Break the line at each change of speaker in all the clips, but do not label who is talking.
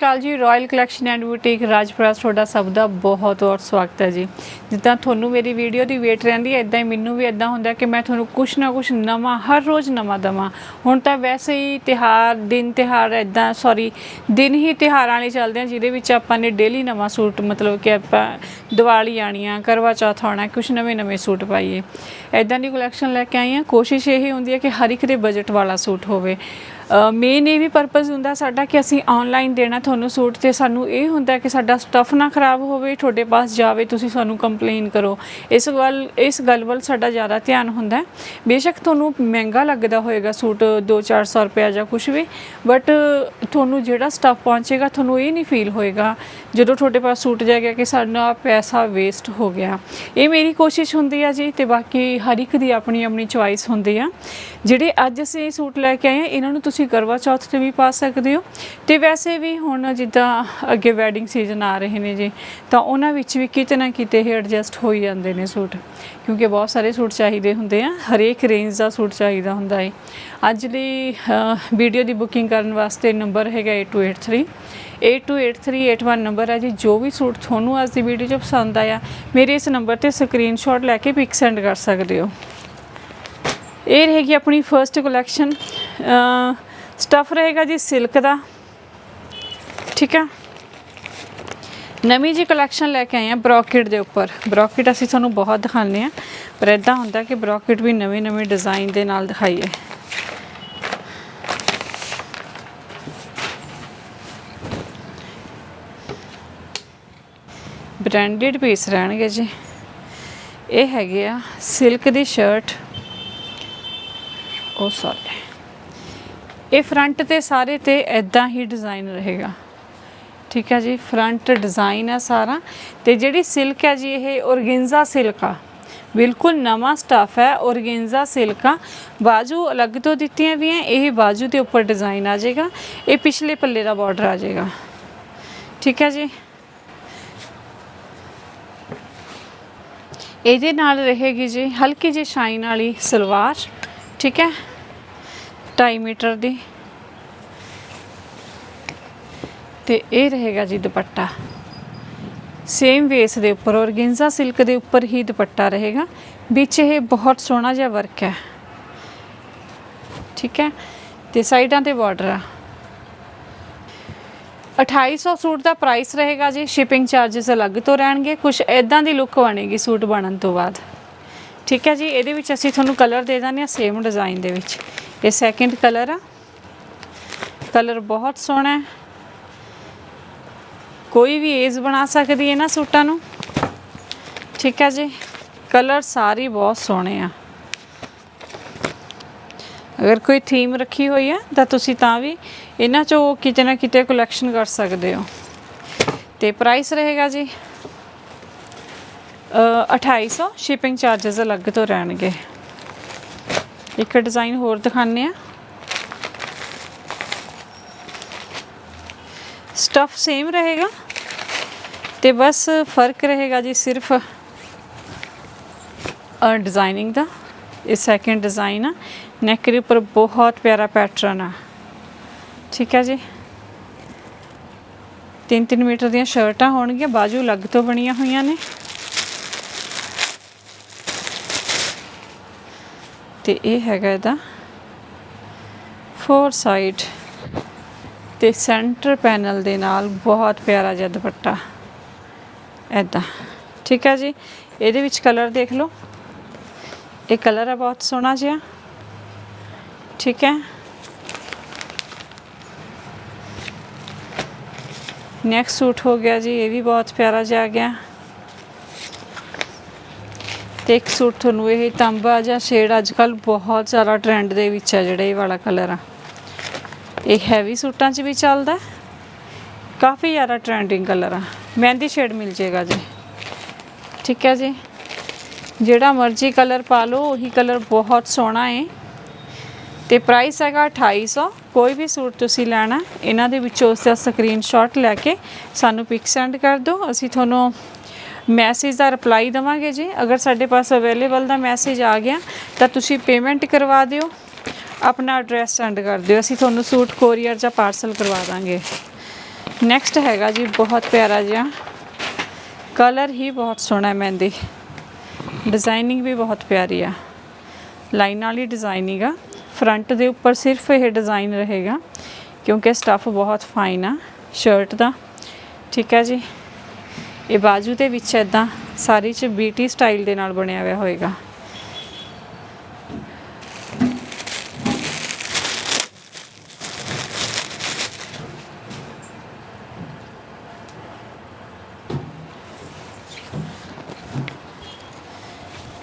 ਕਾਲ ਜੀ royal collection and boutique Rajpura, ਤੁਹਾਡਾ ਸਭ ਦਾ ਬਹੁਤ ਬਹੁਤ ਸਵਾਗਤ ਹੈ ਜੀ। ਜਿੱਦਾਂ ਤੁਹਾਨੂੰ ਮੇਰੀ ਵੀਡੀਓ ਦੀ ਵੇਟ ਰਹਿੰਦੀ ਹੈ ਇਦਾਂ ਹੀ ਮੈਨੂੰ ਵੀ ਇਦਾਂ ਹੁੰਦਾ ਕਿ ਮੈਂ ਤੁਹਾਨੂੰ ਕੁਛ ਨਾ ਕੁਛ ਨਵਾਂ, ਹਰ ਰੋਜ਼ ਨਵਾਂ ਦਵਾਂ। ਹੁਣ ਤਾਂ ਵੈਸੇ ਹੀ ਤਿਹਾਰ ਦਿਨ ਤਿਹਾਰ ਇਦਾਂ ਸੌਰੀ ਦਿਨ ਹੀ ਤਿਹਾਰਾਂ ਲਈ ਚੱਲਦੇ ਆ, ਜਿਹਦੇ ਵਿੱਚ ਆਪਾਂ ਨੇ ਡੇਲੀ ਨਵਾਂ ਸੂਟ, ਮਤਲਬ ਕਿ ਆਪਾਂ ਦੀਵਾਲੀ ਆਣੀ ਆ, ਕਰਵਾ ਚੌਥ ਆਉਣਾ, ਕੁਛ ਨਵੇਂ ਨਵੇਂ ਸੂਟ ਪਾਈਏ। ਇਦਾਂ ਦੀ ਕਲੈਕਸ਼ਨ ਲੈ ਕੇ ਆਈ ਆ। ਕੋਸ਼ਿਸ਼ ਇਹ ਹੁੰਦੀ ਹੈ ਕਿ ਹਰ ਇੱਕ ਦੇ ਬਜਟ ਵਾਲਾ ਸੂਟ ਹੋਵੇ। ਮੇਨ ਇਹ ਵੀ ਪਰਪਸ ਹੁੰਦਾ ਸਾਡਾ ਕਿ ਅਸੀਂ ਆਨਲਾਈਨ ਦੇਣਾ ਤੁਹਾਨੂੰ ਸੂਟ ਤੇ। ਸਾਨੂੰ ਇਹ ਹੁੰਦਾ ਕਿ ਸਾਡਾ ਸਟਫ ਨਾ ਖਰਾਬ ਹੋਵੇ, ਤੁਹਾਡੇ ਪਾਸ ਜਾਵੇ, ਤੁਸੀਂ ਸਾਨੂੰ ਕੰਪਲੇਨ ਕਰੋ। ਇਸ ਵੱਲ, ਇਸ ਗੱਲ ਵੱਲ ਸਾਡਾ ਜ਼ਿਆਦਾ ਧਿਆਨ ਹੁੰਦਾ ਹੈ। ਬੇਸ਼ੱਕ ਤੁਹਾਨੂੰ ਮਹਿੰਗਾ ਲੱਗਦਾ ਹੋਏਗਾ ਸੂਟ 2-400 ਰੁਪਏ ਜਾਂ ਕੁਝ ਵੀ ਬਟ ਤੁਹਾਨੂੰ ਜਿਹੜਾ ਸਟਫ ਪਹੁੰਚੇਗਾ, ਤੁਹਾਨੂੰ ਇਹ ਨਹੀਂ ਫੀਲ ਹੋਏਗਾ। ਜਦੋਂ ਤੁਹਾਡੇ ਪਾਸ ਸੂਟ ਜਾਏਗਾ ਕਿ ਸਾਡਾ ਪੈਸਾ ਵੇਸਟ ਹੋ ਗਿਆ। ਇਹ ਮੇਰੀ ਕੋਸ਼ਿਸ਼ ਹੁੰਦੀ ਆ ਜੀ ਤੇ ਬਾਕੀ ਹਰ ਇੱਕ ਦੀ ਆਪਣੀ ਆਪਣੀ ਚੁਆਇਸ ਹੁੰਦੀ ਆ। ਜਿਹੜੇ ਅੱਜ ਅਸੀਂ ਸੂਟ ਲੈ ਕੇ ਆਏ ਆ, ਇਹਨਾਂ ਨੂੰ ਤੁਸੀਂ ਤੁਸੀਂ ਕਰਵਾ ਚੌਥ ਤੇ ਵੀ ਪਾ ਸਕਦੇ ਹੋ। ਤੇ ਵੈਸੇ ਵੀ ਹੁਣ ਜਿੱਦਾਂ ਅੱਗੇ ਵੈਡਿੰਗ ਸੀਜ਼ਨ ਆ ਰਹੇ ਨੇ ਜੀ, ਤਾਂ ਉਹਨਾਂ ਵਿੱਚ ਵੀ ਕਿਤੇ ਨਾ ਕਿਤੇ ਇਹ ਐਡਜਸਟ ਹੋ ਜਾਂਦੇ ਨੇ ਸੂਟ। ਕਿਉਂਕਿ ਬਹੁਤ ਸਾਰੇ ਸੂਟ ਚਾਹੀਦੇ ਹੁੰਦੇ ਆ, ਹਰੇਕ ਰੇਂਜ ਦਾ ਸੂਟ ਚਾਹੀਦਾ ਹੁੰਦਾ ਹੈ ਅੱਜ ਲਈ ਵੀਡੀਓ ਦੀ ਬੁਕਿੰਗ ਕਰਨ ਵਾਸਤੇ ਨੰਬਰ ਹੈਗਾ 8283 828381 ਨੰਬਰ ਹੈ ਜੀ, ਜੋ ਵੀ ਸੂਟ ਤੁਹਾਨੂੰ ਅੱਜ ਦੀ ਵੀਡੀਓ 'ਚ ਪਸੰਦ ਆਇਆ, ਮੇਰੇ ਇਸ ਨੰਬਰ ਤੇ ਸਕਰੀਨਸ਼ਾਟ ਲੈ ਕੇ ਪਿਕ ਸੈਂਡ ਕਰ ਸਕਦੇ ਹੋ। ਇਹ ਰਹੇਗੀ ਆਪਣੀ ਫਰਸਟ ਕਲੈਕਸ਼ਨ ਸਟਫ ਰਹੇਗਾ ਜੀ ਸਿਲਕ ਦਾ। ਠੀਕ ਆ ਨਵੀਂ ਜੀ ਕਲੈਕਸ਼ਨ ਲੈ ਕੇ ਆਏ ਆ ਬ੍ਰੋਕੇਟ ਦੇ ਉੱਪਰ। ਬ੍ਰੋਕੇਟ ਅਸੀਂ ਤੁਹਾਨੂੰ ਬਹੁਤ ਦਿਖਾਉਂਦੇ ਆ ਪਰ ਇਦਾਂ ਹੁੰਦਾ ਕਿ ਬ੍ਰੋਕੇਟ ਵੀ ਨਵੇਂ ਨਵੇਂ ਡਿਜ਼ਾਈਨ ਦੇ ਨਾਲ ਦਿਖਾਈਏ। ਬ੍ਰਾਂਡਡ ਪੀਸ ਰਹਿਣਗੇ ਜੀ। ਇਹ ਹੈਗੇ ਆ ਸਿਲਕ ਦੀ ਸ਼ਰਟ ਉਹ ਸੌਰੀ ਇਹ ਫਰੰਟ ਤੇ ਸਾਰੇ ਤੇ ਇਦਾਂ ਹੀ ਡਿਜ਼ਾਈਨ ਰਹੇਗਾ। ਠੀਕ ਹੈ ਜੀ ਫਰੰਟ ਡਿਜ਼ਾਈਨ ਹੈ ਸਾਰਾ। ਤੇ ਜਿਹੜੀ ਸਿਲਕ ਹੈ ਜੀ, ਇਹ ਔਰਗੈਂਜ਼ਾ ਸਿਲਕ ਆ। ਬਿਲਕੁਲ ਨਵਾਂ ਸਟਾਫ ਹੈ ਔਰਗੈਂਜ਼ਾ ਸਿਲਕਾ ਬਾਜੂ ਅਲੱਗ ਤੋਂ ਦਿੱਤੀਆਂ ਵੀ ਹੈ, ਇਹ ਬਾਜੂ ਦੇ ਉੱਪਰ ਡਿਜ਼ਾਈਨ ਆ ਜਾਏਗਾ। ਇਹ ਪਿਛਲੇ ਪੱਲੇ ਦਾ ਬਾਰਡਰ ਆ ਜਾਏਗਾ। ਠੀਕ ਹੈ ਜੀ। ਇਹਦੇ ਨਾਲ ਰਹੇਗੀ ਜੀ, ਹਲਕੀ ਜਿਹੀ ਸ਼ਾਈਨ ਵਾਲੀ ਸਲਵਾਰ। ਠੀਕ ਹੈ। 2.5 ਮੀਟਰ ਦੀ। ਤੇ ਇਹ ਰਹੇਗਾ ਜੀ ਦੁਪੱਟਾ। ਸੇਮ ਵੇਸ ਦੇ ਉੱਪਰ ਔਰਗੈਂਜ਼ਾ ਸਿਲਕ ਦੇ ਉੱਪਰ ਹੀ ਦੁਪੱਟਾ ਰਹੇਗਾ। ਵਿੱਚ ਇਹ ਬਹੁਤ ਸੋਹਣਾ ਜਿਹਾ ਵਰਕ ਹੈ। ਠੀਕ ਹੈ? ਤੇ ਸਾਈਡਾਂ ਤੇ ਬਾਰਡਰ ਆ। 2800 ਸੂਟ ਦਾ ਪ੍ਰਾਈਸ ਰਹੇਗਾ ਜੀ। ਸ਼ਿਪਿੰਗ ਚਾਰजेस ਅਲੱਗ ਤੋਂ ਰਹਿਣਗੇ। ਕੁਝ ਐਦਾਂ ਦੀ ਲੁੱਕ ਬਣੇਗੀ ਸੂਟ ਬਣਨ ਤੋਂ ਬਾਅਦ। ਠੀਕ ਹੈ ਜੀ? ਇਹਦੇ ਵਿੱਚ ਅਸੀਂ ਤੁਹਾਨੂੰ ਕਲਰ ਦੇ ਦਾਂਗੇ ਸੇਮ ਡਿਜ਼ਾਈਨ ਦੇ ਵਿੱਚ। ਇਹ ਸੈਕਿੰਡ ਕਲਰ ਆ। ਕਲਰ ਬਹੁਤ ਸੋਹਣਾ ਹੈ। ਕੋਈ ਵੀ ਏਜ ਬਣਾ ਸਕਦੀ ਹੈ ਨਾ ਸੂਟਾਂ ਨੂੰ। ਠੀਕ ਹੈ ਜੀ। ਕਲਰ ਸਾਰੇ ਬਹੁਤ ਸੋਹਣੇ ਆ। ਅਗਰ ਕੋਈ ਥੀਮ ਰੱਖੀ ਹੋਈ ਹੈ, ਤਾਂ ਤੁਸੀਂ ਤਾਂ ਵੀ ਇਹਨਾਂ ਚੋਂ ਕਿਤੇ ਨਾ ਕਿਤੇ ਕਲੈਕਸ਼ਨ ਕਰ ਸਕਦੇ ਹੋ। ਤੇ ਪ੍ਰਾਈਸ ਰਹੇਗਾ ਜੀ ਅ 2800 ਸ਼ਿਪਿੰਗ ਚਾਰजेस ਅਲੱਗ ਤੋਂ ਰਹਿਣਗੇ। ਇੱਕ ਡਿਜ਼ਾਈਨ ਹੋਰ ਦਿਖਾਣੇ ਆ ਸਟਫ ਸੇਮ ਰਹੇਗਾ ਤੇ ਬਸ ਫ਼ਰਕ ਰਹੇਗਾ ਜੀ ਸਿਰਫ ਡਿਜ਼ਾਈਨਿੰਗ ਦਾ। ਇਹ ਸੈਕਿੰਡ ਡਿਜ਼ਾਈਨ ਆ। ਨੈਕ ਦੇ ਉੱਪਰ ਬਹੁਤ ਪਿਆਰਾ ਪੈਟਰਨ ਆ। ਠੀਕ ਹੈ ਜੀ। 3-3 ਮੀਟਰ ਦੀਆਂ ਸ਼ਰਟਾਂ ਹੋਣਗੀਆਂ, ਬਾਜੂ ਅਲੱਗ ਤੋਂ ਬਣੀਆਂ ਹੋਈਆਂ ਨੇ। ਤੇ ਇਹ ਹੈਗਾ ਇਹਦਾ ਫੋਰ ਸਾਈਡ ਤੇ ਸੈਂਟਰ ਪੈਨਲ ਦੇ ਨਾਲ ਬਹੁਤ ਪਿਆਰਾ ਜਿਹਾ ਦੁਪੱਟਾ ਐਦਾਂ ਠੀਕ ਹੈ ਜੀ? ਇਹਦੇ ਵਿੱਚ ਕਲਰ ਦੇਖ ਲਓ। ਇਹ ਕਲਰ ਆ ਬਹੁਤ ਸੋਹਣਾ ਜਿਹਾ। ਠੀਕ ਹੈ? ਨੈਕਸਟ ਸੂਟ ਹੋ ਗਿਆ ਜੀ, ਇਹ ਵੀ ਬਹੁਤ ਪਿਆਰਾ ਜਿਹਾ ਆ ਗਿਆ। ਤੇ ਇੱਕ ਸੂਟ ਤੁਹਾਨੂੰ ਇਹ ਤਾਂਬਾ ਜਾਂ ਸ਼ੇਡ ਅੱਜ ਕੱਲ ਬਹੁਤ ਜ਼ਿਆਦਾ ਟ੍ਰੈਂਡ ਦੇ ਵਿੱਚ ਹੈ ਜਿਹੜਾ ਇਹ ਵਾਲਾ ਕਲਰ ਆ। ਇਹ ਹੈਵੀ ਸੂਟਾਂ 'ਚ ਵੀ ਚੱਲਦਾ ਕਾਫੀ ਜ਼ਿਆਦਾ ਟ੍ਰੈਂਡਿੰਗ ਕਲਰ ਆ। ਮਹਿੰਦੀ ਸ਼ੇਡ ਮਿਲ ਜੇਗਾ ਜੀ। ਠੀਕ ਹੈ ਜੀ। ਜਿਹੜਾ ਮਰਜ਼ੀ ਕਲਰ ਪਾ ਲਓ, ਉਹੀ ਕਲਰ ਬਹੁਤ ਸੋਹਣਾ ਹੈ ਤੇ ਪ੍ਰਾਈਸ ਹੈਗਾ 2800 ਕੋਈ ਵੀ ਸੂਟ ਤੁਸੀਂ ਲੈਣਾ, ਇਹਨਾਂ ਦੇ ਵਿੱਚੋਂ ਉਸ ਦਾ ਸਕਰੀਨਸ਼ਾਟ ਲੈ ਕੇ ਸਾਨੂੰ ਪਿਕ ਸੈਂਡ ਕਰ ਦਿਓ। ਅਸੀਂ ਤੁਹਾਨੂੰ ਮੈਸੇਜ ਦਾ ਰਿਪਲਾਈ ਦਵਾਂਗੇ ਜੀ। ਅਗਰ ਸਾਡੇ ਪਾਸ ਅਵੇਲੇਬਲ ਦਾ ਮੈਸੇਜ ਆ ਗਿਆ, ਤਾਂ ਤੁਸੀਂ ਪੇਮੈਂਟ ਕਰਵਾ ਦਿਓ। ਆਪਣਾ ਐਡਰੈਸ ਸੈਂਡ ਕਰ ਦਿਓ। ਅਸੀਂ ਤੁਹਾਨੂੰ ਸੂਟ ਕੋਰੀਅਰ ਜਾਂ ਪਾਰਸਲ ਕਰਵਾ ਦਾਂਗੇ। ਨੈਕਸਟ ਹੈਗਾ ਜੀ, ਬਹੁਤ ਪਿਆਰਾ ਜਿਹਾ। ਕਲਰ ਹੀ ਬਹੁਤ ਸੋਹਣਾ ਹੈ ਮਹਿੰਦੀ। ਡਿਜ਼ਾਈਨਿੰਗ ਵੀ ਬਹੁਤ ਪਿਆਰੀ ਆ। ਲਾਈਨ ਵਾਲੀ ਡਿਜ਼ਾਈਨਿੰਗ ਆ। ਫਰੰਟ ਦੇ ਉੱਪਰ ਸਿਰਫ ਇਹ ਡਿਜ਼ਾਈਨ ਰਹੇਗਾ, ਕਿਉਂਕਿ ਸਟੱਫ ਬਹੁਤ ਫਾਈਨ ਆ। ਸ਼ਰਟ ਦਾ। ਠੀਕ ਹੈ ਜੀ। ਇਹ ਬਾਜੂ ਦੇ ਵਿੱਚ ਇਦਾਂ ਸਾਰੀ ਚ ਬੀਟੀ ਸਟਾਈਲ ਦੇ ਨਾਲ ਬਣਿਆ ਹੋਇਆ ਹੋਏਗਾ।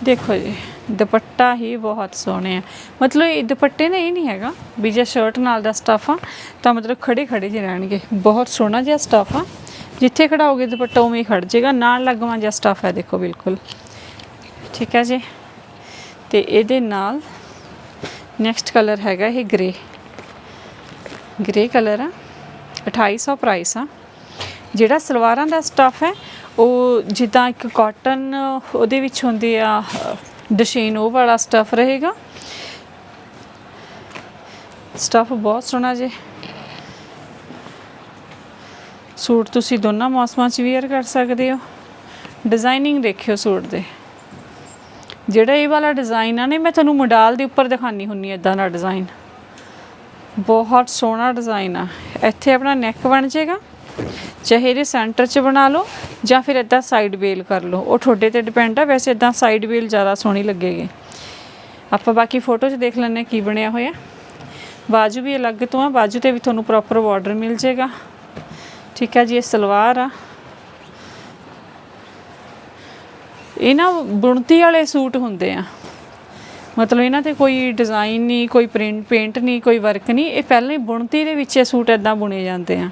ਦੇਖੋ ਜੀ, ਦੁਪੱਟਾ ਹੀ ਬਹੁਤ ਸੋਹਣੇ ਆ। ਮਤਲਬ ਇਹ ਦੁਪੱਟੇ ਨੇ ਇਹ ਨਹੀਂ ਹੈਗਾ, ਵੀ ਜੇ ਸ਼ਰਟ ਨਾਲ ਦਾ ਸਟਫ ਆ, ਤਾਂ ਮਤਲਬ ਖੜੇ ਖੜੇ ਜਿਹੇ ਰਹਿਣਗੇ। ਬਹੁਤ ਸੋਹਣਾ ਜਿਹਾ ਸਟਫ ਆ। ਜਿੱਥੇ ਖੜਾਓਗੇ ਦੁਪੱਟਾ ਉਵੇਂ ਹੀ ਖੜ ਜਾਏਗਾ, ਨਾਲ ਲੱਗਵਾ ਜਿਹਾ ਸਟਫ ਹੈ ਦੇਖੋ ਬਿਲਕੁਲ। ਠੀਕ ਹੈ ਜੀ? ਤੇ ਇਹਦੇ ਨਾਲ ਨੈਕਸਟ ਕਲਰ ਹੈਗਾ ਇਹ ਗ੍ਰੇ ਗ੍ਰੇ ਕਲਰ ਆ। 2800 ਪ੍ਰਾਈਸ ਆ। ਜਿਹੜਾ ਸਲਵਾਰਾਂ ਦਾ ਸਟਫ ਹੈ, ਉਹ ਜਿੱਦਾਂ ਇੱਕ ਕਾਟਨ ਉਹਦੇ ਵਿੱਚ ਹੁੰਦੀ ਆ ਡਸ਼ੇਨ ਉਹ ਵਾਲਾ ਸਟਫ ਰਹੇਗਾ। ਸਟਫ ਬਹੁਤ ਸੋਹਣਾ ਜੇ। ਸੂਟ ਤੁਸੀਂ ਦੋਨਾਂ ਮੌਸਮਾਂ 'ਚ ਵੇਅਰ ਕਰ ਸਕਦੇ ਹੋ। ਡਿਜ਼ਾਈਨਿੰਗ ਦੇਖਿਓ ਸੂਟ ਦੇ। ਜਿਹੜਾ ਇਹ ਵਾਲਾ ਡਿਜ਼ਾਈਨ ਆ ਨੇ ਮੈਂ ਤੁਹਾਨੂੰ ਮੋਡਲ ਦੇ ਉੱਪਰ ਦਿਖਾਣੀ ਹੁੰਨੀ ਇਦਾਂ ਦਾ ਡਿਜ਼ਾਈਨ ਬਹੁਤ ਸੋਹਣਾ ਡਿਜ਼ਾਈਨ ਆ। ਇੱਥੇ ਆਪਣਾ ਨੈਕ ਬਣ ਜਾਏਗਾ। ਚਾਹੇ ਇਹਦੇ ਸੈਂਟਰ 'ਚ ਬਣਾ ਲਓ, ਜਾਂ ਫਿਰ ਇਦਾਂ ਸਾਈਡ ਵੇਲ ਕਰ ਲਓ। ਉਹ ਤੁਹਾਡੇ ਤੇ ਡਿਪੈਂਡ ਆ। ਵੈਸੇ ਇਦਾਂ ਸਾਈਡ ਵੇਲ ਜ਼ਿਆਦਾ ਸੋਹਣੀ ਲੱਗੇਗੀ। ਆਪਾਂ ਬਾਕੀ ਫੋਟੋ 'ਚ ਦੇਖ ਲੈਂਦੇ ਹਾਂ ਕੀ ਬਣਿਆ ਹੋਇਆ। ਬਾਜੂ ਵੀ ਅਲੱਗ ਤੋਂ ਆ। ਬਾਜੂ ਤੇ ਵੀ ਤੁਹਾਨੂੰ ਪ੍ਰੋਪਰ ਬਾਰਡਰ ਮਿਲ ਜਾਏਗਾ। ਠੀਕ ਹੈ ਜੀ, ਇਹ ਸਲਵਾਰ ਆ। ਇਹ ਨਾ ਬੁਣਤੀ ਵਾਲੇ ਸੂਟ ਹੁੰਦੇ ਆ। ਮਤਲਬ ਇਹਨਾਂ ਤੇ ਕੋਈ ਡਿਜ਼ਾਈਨ ਨਹੀਂ, ਕੋਈ ਪ੍ਰਿੰਟ ਪੇਂਟ ਨਹੀਂ, ਕੋਈ ਵਰਕ ਨਹੀਂ। ਇਹ ਪਹਿਲਾਂ ਹੀ ਬੁਣਤੀ ਦੇ ਵਿੱਚ ਇਹ ਸੂਟ ਇਦਾਂ ਬੁਣੇ ਜਾਂਦੇ ਆ।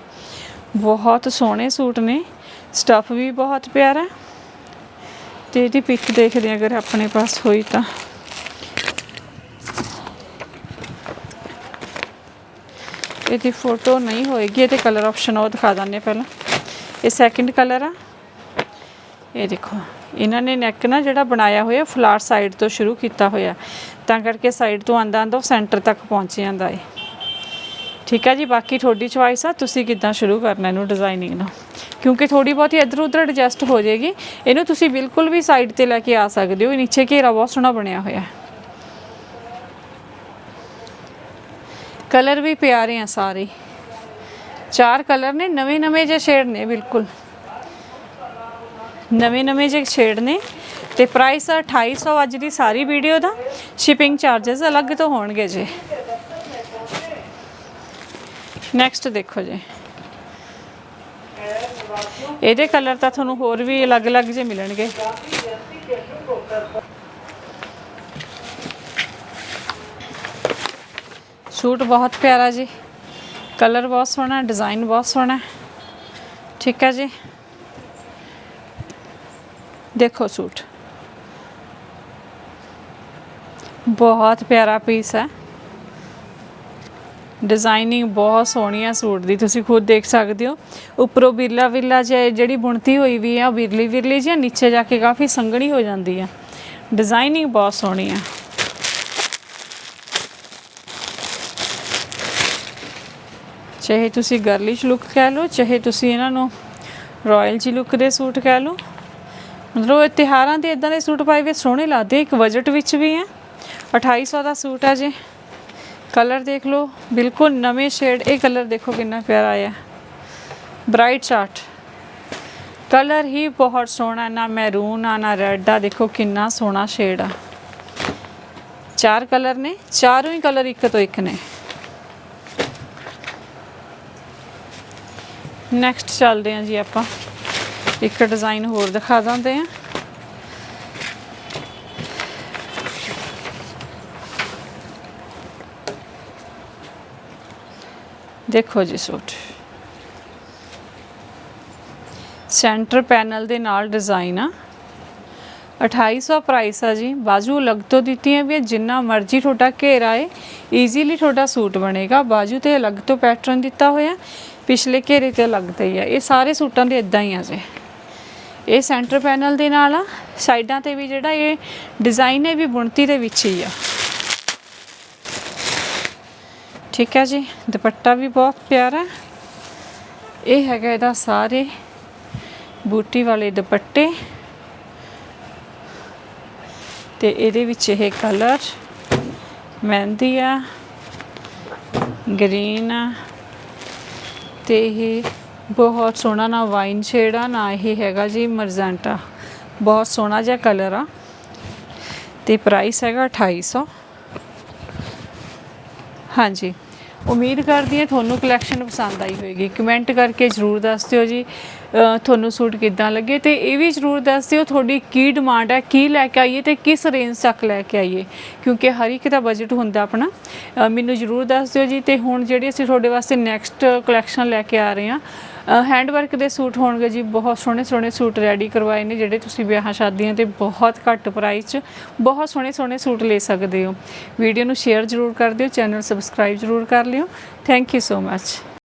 ਬਹੁਤ ਸੋਹਣੇ ਸੂਟ ਨੇ। ਸਟੱਫ ਵੀ ਬਹੁਤ ਪਿਆਰਾ। ਹੈ। ਤੇ ਇਹਦੀ ਪਿਕ ਦੇਖਦੇ ਹਾਂ ਅਗਰ ਆਪਣੇ ਪਾਸ ਹੋਈ ਤਾਂ। ਇਹਦੀ ਫੋਟੋ ਨਹੀਂ ਹੋਏਗੀ ਇਹ ਤੇ ਕਲਰ ਆਪਸ਼ਨ ਉਹ ਦਿਖਾ ਦਾਂਨੇ ਪਹਿਲਾਂ। ਇਹ ਸੈਕਿੰਡ ਕਲਰ ਆ। ਇਹ ਦੇਖੋ, ਇਹਨਾਂ ਨੇ ਨੈਕ ਨਾ ਜਿਹੜਾ ਬਣਾਇਆ ਹੋਇਆ ਫਲਾਰ ਸਾਈਡ ਤੋਂ ਸ਼ੁਰੂ ਕੀਤਾ ਹੋਇਆ। ਤਾਂ ਕਰਕੇ ਸਾਈਡ ਤੋਂ ਆਂਦਾ ਆਂਦਾ ਉਹ ਸੈਂਟਰ ਤੱਕ ਪਹੁੰਚ ਜਾਂਦਾ ਏ। ਠੀਕ ਹੈ ਜੀ, ਬਾਕੀ ਤੁਹਾਡੀ ਚੁਆਇਸ ਆ, ਤੁਸੀਂ ਕਿੱਦਾਂ ਸ਼ੁਰੂ ਕਰਨਾ ਇਹਨੂੰ ਡਿਜ਼ਾਈਨਿੰਗ ਨੂੰ। ਕਿਉਂਕਿ ਥੋੜੀ ਬਹੁਤੀ ਇੱਧਰ ਉੱਧਰ ਐਡਜਸਟ ਹੋ ਜਾਏਗੀ। ਇਹਨੂੰ ਤੁਸੀਂ ਬਿਲਕੁਲ ਵੀ ਸਾਈਡ ਤੇ ਲੈ ਕੇ ਆ ਸਕਦੇ ਹੋ, ਇਹ ਨੀਚੇ ਘੇਰਾ ਬਹੁਤ ਸੋਹਣਾ ਬਣਿਆ ਹੋਇਆ। ਹੈ ਕਲਰ ਵੀ ਪਿਆਰੇ ਆ ਸਾਰੇ। ਚਾਰ ਕਲਰ ਨੇ, ਨਵੇਂ ਨਵੇਂ ਜਿਹੇ ਸ਼ੇਡ ਨੇ, ਬਿਲਕੁਲ। ਨਵੇਂ ਨਵੇਂ ਜਿਹੇ ਸ਼ੇਡ ਨੇ ਤੇ ਪ੍ਰਾਈਸ ਆ 2800 ਅੱਜ ਦੀ ਸਾਰੀ ਵੀਡੀਓ ਦਾ। ਸ਼ਿਪਿੰਗ ਚਾਰजेस ਅਲੱਗ ਤੋਂ ਹੋਣਗੇ ਜੀ। ਨੈਕਸਟ ਦੇਖੋ ਜੀ। ਇਹਦੇ ਕਲਰ ਤਾਂ ਤੁਹਾਨੂੰ ਹੋਰ ਵੀ ਅਲੱਗ-ਅਲੱਗ ਜੇ ਮਿਲਣਗੇ। ਸੂਟ ਬਹੁਤ ਪਿਆਰਾ ਜੀ। ਕਲਰ ਬਹੁਤ ਸੋਹਣਾ, ਡਿਜ਼ਾਈਨ ਬਹੁਤ ਸੋਹਣਾ। ਠੀਕ ਹੈ ਜੀ। ਦੇਖੋ ਸੂਟ। ਬਹੁਤ ਪਿਆਰਾ ਪੀਸ ਹੈ। ਡਿਜ਼ਾਈਨਿੰਗ ਬਹੁਤ ਸੋਹਣੀ ਹੈ ਸੂਟ ਦੀ, ਤੁਸੀਂ ਖੁਦ ਦੇਖ ਸਕਦੇ ਹੋ। ਉੱਪਰੋਂ ਬਿਰਲਾ ਬਿਰਲਾ ਜਿਹਾ ਜਿਹੜੀ ਬੁਣਤੀ ਹੋਈ ਵੀ ਆ, ਉਹ ਬਿਰਲੀ ਬਿਰਲੀ ਜਿਹੀ ਨੀਚੇ ਜਾ ਕੇ ਕਾਫੀ ਸੰਘਣੀ ਹੋ ਜਾਂਦੀ ਹੈ ਡਿਜ਼ਾਈਨਿੰਗ ਬਹੁਤ ਸੋਹਣੀ ਹੈ ਚਾਹੇ ਤੁਸੀਂ ਗਰਲਿਸ਼ ਲੁੱਕ ਕਹਿ ਲਓ, ਚਾਹੇ ਤੁਸੀਂ ਇਹਨਾਂ ਨੂੰ ਰਾਇਲ ਜੀ ਲੁੱਕ ਦੇ ਸੂਟ ਕਹਿ ਲਓ। ਮਤਲਬ ਇਹ ਤਿਉਹਾਰਾਂ ਦੇ ਇਦਾਂ ਦੇ ਸੂਟ ਪਾਏ ਵੇ ਸੋਹਣੇ ਲੱਗਦੇ ਇੱਕ ਬਜਟ ਵਿੱਚ ਵੀ ਹੈ। 2800 ਦਾ ਸੂਟ ਆ ਜੇ। ਕਲਰ ਦੇਖ ਲਓ, ਬਿਲਕੁਲ ਨਵੇਂ ਸ਼ੇਡ ਇਹ ਕਲਰ ਦੇਖੋ ਕਿੰਨਾ ਪਿਆਰਾ ਆਇਆ। ਬ੍ਰਾਈਟ ਚਾਰਟ ਕਲਰ ਹੀ ਬਹੁਤ ਸੋਹਣਾ, ਨਾ ਮੈਰੂਨ ਆ, ਨਾ ਰੈੱਡ ਆ, ਦੇਖੋ ਕਿੰਨਾ ਸੋਹਣਾ ਸ਼ੇਡ ਆ। ਚਾਰ ਕਲਰ ਨੇ, ਚਾਰੋਂ ਹੀ ਕਲਰ ਇੱਕ ਤੋਂ ਇੱਕ ਨੇ। ਨੈਕਸਟ ਚੱਲਦੇ ਹਾਂ ਜੀ ਆਪਾਂ। ਇੱਕ ਡਿਜ਼ਾਈਨ ਹੋਰ ਦਿਖਾ ਦਿੰਦੇ ਹਾਂ। ਦੇਖੋ ਜੀ ਸੂਟ। ਸੈਂਟਰ ਪੈਨਲ ਦੇ ਨਾਲ ਡਿਜ਼ਾਈਨ ਆ। 2800 ਪ੍ਰਾਈਸ ਆ ਜੀ। ਬਾਜੂ ਅਲੱਗ ਤੋਂ ਦਿੱਤੀਆਂ ਵੀ ਆ, ਜਿੰਨਾ ਮਰਜ਼ੀ ਤੁਹਾਡਾ ਘੇਰਾ ਏ ਈਜ਼ੀਲੀ ਤੁਹਾਡਾ ਸੂਟ ਬਣੇਗਾ। ਬਾਜੂ ਤੇ ਅਲੱਗ ਤੋਂ ਪੈਟਰਨ ਦਿੱਤਾ ਹੋਇਆ। ਪਿਛਲੇ ਘੇਰੇ ਤੇ ਲੱਗਦਾ ਹੀ ਆ। ਇਹ ਸਾਰੇ ਸੂਟਾਂ ਦੇ ਇਦਾਂ ਹੀ ਆ ਜੀ। ਇਹ ਸੈਂਟਰ ਪੈਨਲ ਦੇ ਨਾਲ ਆ। ਸਾਈਡਾਂ ਤੇ ਵੀ ਜਿਹੜਾ ਇਹ ਡਿਜ਼ਾਈਨ ਹੈ ਵੀ ਬੁਣਤੀ ਦੇ ਵਿੱਚ ਹੀ ਆ। ਠੀਕ ਹੈ ਜੀ। ਦੁਪੱਟਾ ਵੀ ਬਹੁਤ ਪਿਆਰਾ। ਇਹ ਹੈਗਾ ਇਹਦਾ ਸਾਰੇ ਬੂਟੀ ਵਾਲੇ ਦੁਪੱਟੇ। ਤੇ ਇਹਦੇ ਵਿੱਚ ਇਹ ਕਲਰ ਮਹਿੰਦੀ ਆ ਗ੍ਰੀਨ ਆ। ਤੇ ਇਹ ਬਹੁਤ ਸੋਹਣਾ ਨਾ ਵਾਈਨ ਸ਼ੇਡ ਆ, ਨਾ ਇਹ ਹੈਗਾ ਜੀ ਮਰਜ਼ੈਂਟਾ। ਬਹੁਤ ਸੋਹਣਾ ਜਿਹਾ ਕਲਰ ਆ। ਤੇ ਪ੍ਰਾਈਸ ਹੈਗਾ 2800 ਹਾਂਜੀ। ਉਮੀਦ ਕਰਦੀ ਹਾਂ ਤੁਹਾਨੂੰ ਕਲੈਕਸ਼ਨ ਪਸੰਦ ਆਈ ਹੋਵੇਗੀ ਕਮੈਂਟ ਕਰਕੇ ਜਰੂਰ ਦੱਸ ਦਿਓ ਜੀ। ਤੁਹਾਨੂੰ ਸੂਟ ਕਿੱਦਾਂ ਲੱਗੇ ਤੇ ਇਹ ਵੀ ਜਰੂਰ ਦੱਸ ਦਿਓ ਤੁਹਾਡੀ ਕੀ ਡਿਮਾਂਡ ਹੈ, ਕੀ ਲੈ ਕੇ ਆਈਏ ਤੇ ਕਿਸ ਰੇਂਜ ਤੱਕ ਲੈ ਕੇ ਆਈਏ। ਕਿਉਂਕਿ ਹਰ ਇੱਕ ਦਾ ਬਜਟ ਹੁੰਦਾ ਆਪਣਾ। ਮੈਨੂੰ ਜਰੂਰ ਦੱਸ ਦਿਓ ਜੀ ਤੇ ਹੁਣ ਜਿਹੜੀ ਅਸੀਂ ਤੁਹਾਡੇ ਵਾਸਤੇ ਨੈਕਸਟ ਕਲੈਕਸ਼ਨ ਲੈ ਕੇ ਆ ਰਹੇ ਹਾਂ ਹੈਂਡ ਵਰਕ ਦੇ ਸੂਟ ਹੋਣਗੇ ਜੀ, ਬਹੁਤ ਸੋਹਣੇ ਸੋਹਣੇ ਸੂਟ ਰੈਡੀ ਕਰਵਾਏ ਨੇ, ਜਿਹੜੇ ਤੁਸੀਂ ਵਿਆਹਾਂ ਸ਼ਾਦੀਆਂ ਤੇ ਬਹੁਤ ਘੱਟ ਪ੍ਰਾਈਸ 'ਚ ਬਹੁਤ ਸੋਹਣੇ ਸੋਹਣੇ ਸੂਟ ਲੈ ਸਕਦੇ ਹੋ। ਵੀਡੀਓ ਨੂੰ ਸ਼ੇਅਰ ਜ਼ਰੂਰ ਕਰ ਦਿਓ ਚੈਨਲ ਸਬਸਕ੍ਰਾਈਬ ਜ਼ਰੂਰ ਕਰ ਲਿਓ। Thank you so much